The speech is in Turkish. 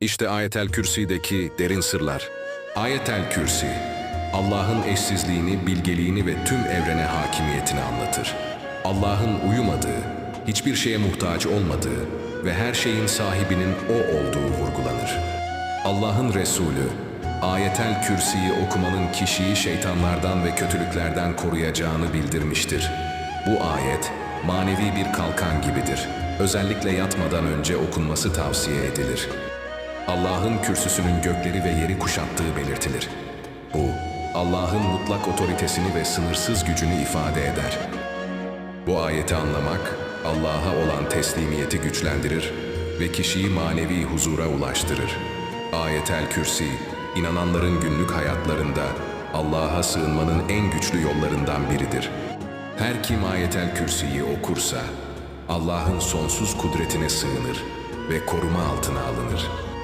İşte Ayetel Kürsi'deki derin sırlar. Ayetel Kürsi, Allah'ın eşsizliğini, bilgeliğini ve tüm evrene hakimiyetini anlatır. Allah'ın uyumadığı, hiçbir şeye muhtaç olmadığı ve her şeyin sahibinin O olduğu vurgulanır. Allah'ın Resulü, Ayetel Kürsi'yi okumanın kişiyi şeytanlardan ve kötülüklerden koruyacağını bildirmiştir. Bu ayet, manevi bir kalkan gibidir. Özellikle yatmadan önce okunması tavsiye edilir. Allah'ın kürsüsünün gökleri ve yeri kuşattığı belirtilir. Bu, Allah'ın mutlak otoritesini ve sınırsız gücünü ifade eder. Bu ayeti anlamak, Allah'a olan teslimiyeti güçlendirir ve kişiyi manevi huzura ulaştırır. Ayetel Kürsi, inananların günlük hayatlarında Allah'a sığınmanın en güçlü yollarından biridir. Her kim Ayetel Kürsi'yi okursa, Allah'ın sonsuz kudretine sığınır ve koruma altına alınır.